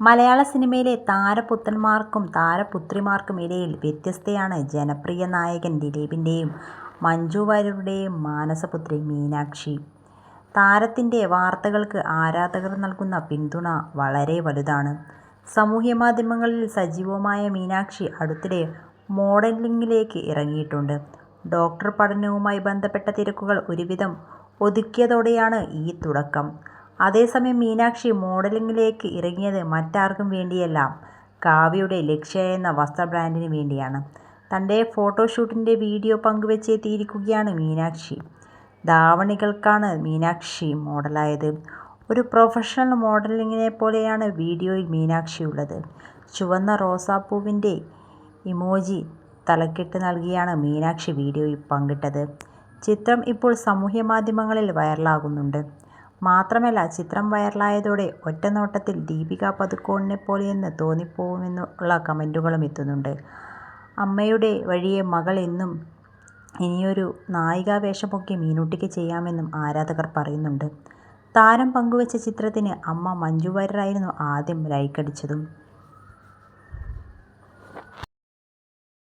മലയാള സിനിമയിലെ താരപുത്രന്മാർക്കും താരപുത്രിമാർക്കും ഇടയിൽ വ്യത്യസ്തയാണ് ജനപ്രിയ നായകൻ ദിലീപിന്റെയും മഞ്ജു വാര്യരുടെയും മാനസപുത്രി മീനാക്ഷി. താരത്തിന്റെ വാർത്തകൾക്ക് ആരാധകർ നൽകുന്ന പിന്തുണ വളരെ വലുതാണ്. സാമൂഹ്യ മാധ്യമങ്ങളിൽ സജീവമായ മീനാക്ഷി അടുത്തിടെ മോഡലിംഗിലേക്ക് ഇറങ്ങിയിട്ടുണ്ട്. ഡോക്ടർ പഠനവുമായി ബന്ധപ്പെട്ട തിരക്കുകൾ ഒരുവിധം ഒതുക്കിയതോടെയാണ് ഈ തുടക്കം. അതേസമയം മീനാക്ഷി മോഡലിംഗിലേക്ക് ഇറങ്ങിയത് മറ്റാർക്കും വേണ്ടിയല്ല, കാവ്യയുടെ ലക്ഷ്യ എന്ന വസ്ത്ര ബ്രാൻഡിന് വേണ്ടിയാണ്. തന്റെ ഫോട്ടോഷൂട്ടിന്റെ വീഡിയോ പങ്കുവെച്ചെത്തിയിരിക്കുകയാണ് മീനാക്ഷി. ധാവണികൾക്കാണ് മീനാക്ഷി മോഡലായത്. ഒരു പ്രൊഫഷണൽ മോഡലിങ്ങിനെ പോലെയാണ് വീഡിയോയിൽ മീനാക്ഷിയുള്ളത്. ചുവന്ന റോസാപ്പൂവിന്റെ ഇമോജി തലക്കെട്ട് നൽകിയാണ് മീനാക്ഷി വീഡിയോയിൽ പങ്കിട്ടത്. ചിത്രം ഇപ്പോൾ സമൂഹമാധ്യമങ്ങളിൽ വൈറലാകുന്നുണ്ട്. മാത്രമല്ല ചിത്രം വൈറലായതോടെ ഒറ്റനോട്ടത്തിൽ ദീപിക പദുക്കോണിനെപ്പോലെയെന്ന് തോന്നിപ്പോവുമെന്നുള്ള കമന്റുകളും എത്തുന്നുണ്ട്. അമ്മയുടെ വഴിയെ മകൾ എന്നും ഇനിയൊരു നായികാവേഷമൊക്കെ മീനൂട്ടിക്ക് ചെയ്യാമെന്നും ആരാധകർ പറയുന്നുണ്ട്. താരം പങ്കുവെച്ച ചിത്രത്തിന് അമ്മ മഞ്ജു വാര്യരായിരുന്നു ആദ്യം ലൈക്കടിച്ചതും.